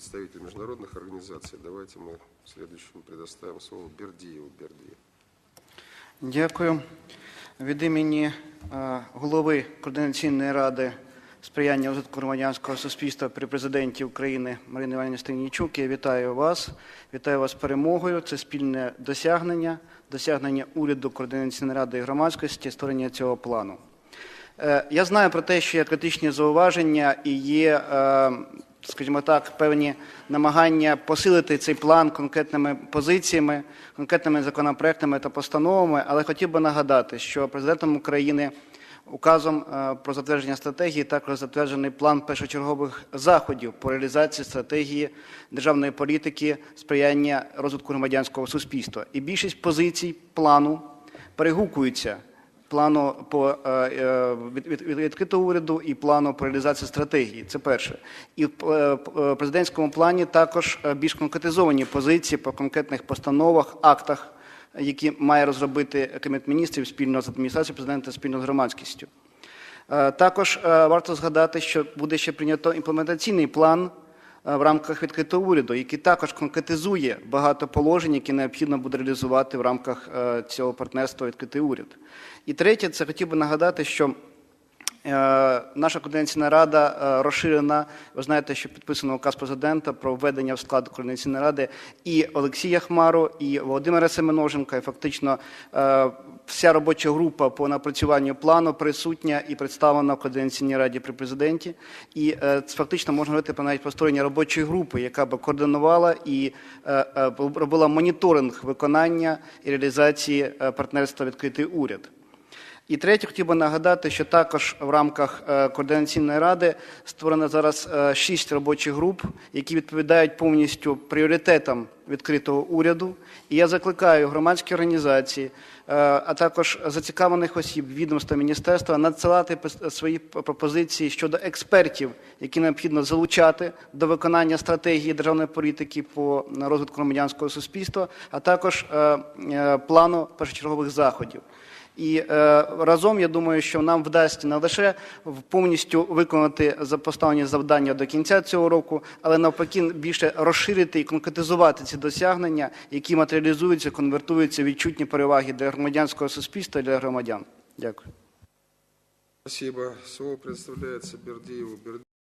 представитель международных организаций. Давайте мы следующему предоставим слово Бердиеву Бердиеву. Дякую. Від імені е, голови Координаційної ради сприяння розвитку громадянського суспільства при президенті України Марини Іванівни Стельнічук я вітаю вас. Вітаю вас з перемогою. Це спільне досягнення, досягнення уряду Координаційної ради і громадськості, створення цього плану. Е, Я знаю про те, що є критичні зауваження і є, е, скажімо так, певні намагання посилити цей план конкретними позиціями, конкретними законопроектами та постановами, але хотів би нагадати, що президентом України указом е, про затвердження стратегії також затверджений план першочергових заходів по реалізації стратегії державної політики сприяння розвитку громадянського суспільства. І більшість позицій плану перегукуються плану по е, е, від, уряду і плану по реалізації стратегії. Це перше. І в е, президентському плані також більш конкретизовані позиції по конкретних постановах, актах, які має розробити Кабінет міністрів спільно з адміністрацією президента, спільно з громадськістю. Також варто згадати, що буде ще прийнято імплементаційний план в рамках відкритого уряду, який також конкретизує багато положень, які необхідно буде реалізувати в рамках е, цього партнерства відкритий уряд. І третє, це хотів би нагадати, що Е, Наша координаційна рада е, розширена. Ви знаєте, що підписано указ президента про введення в склад координаційної ради і Олексія Хмару, і Володимира Семеноженка. І фактично е, вся робоча група по напрацюванню плану присутня і представлена в координаційній раді при президенті. І е, фактично можна говорити про навіть про створення робочої групи, яка би координувала і е, е, робила моніторинг виконання і реалізації е, партнерства відкритий уряд. І третє, хотів би нагадати, що також в рамках е, координаційної ради створено зараз е, шість робочих груп, які відповідають повністю пріоритетам відкритого уряду. І я закликаю громадські організації, е, а також зацікавлених осіб, відомства міністерства надсилати свої пропозиції щодо експертів, які необхідно залучати до виконання стратегії державної політики по розвитку громадянського суспільства, а також плану першочергових заходів. І е, разом я думаю, що нам вдасться не лише повністю виконати поставлені завдання до кінця цього року, але навпаки більше розширити і конкретизувати ці досягнення, які матеріалізуються, конвертуються в відчутні переваги для громадянського суспільства і для громадян. Дякую. Спасибо. Слово предоставляется Бердиеву Бердиеву.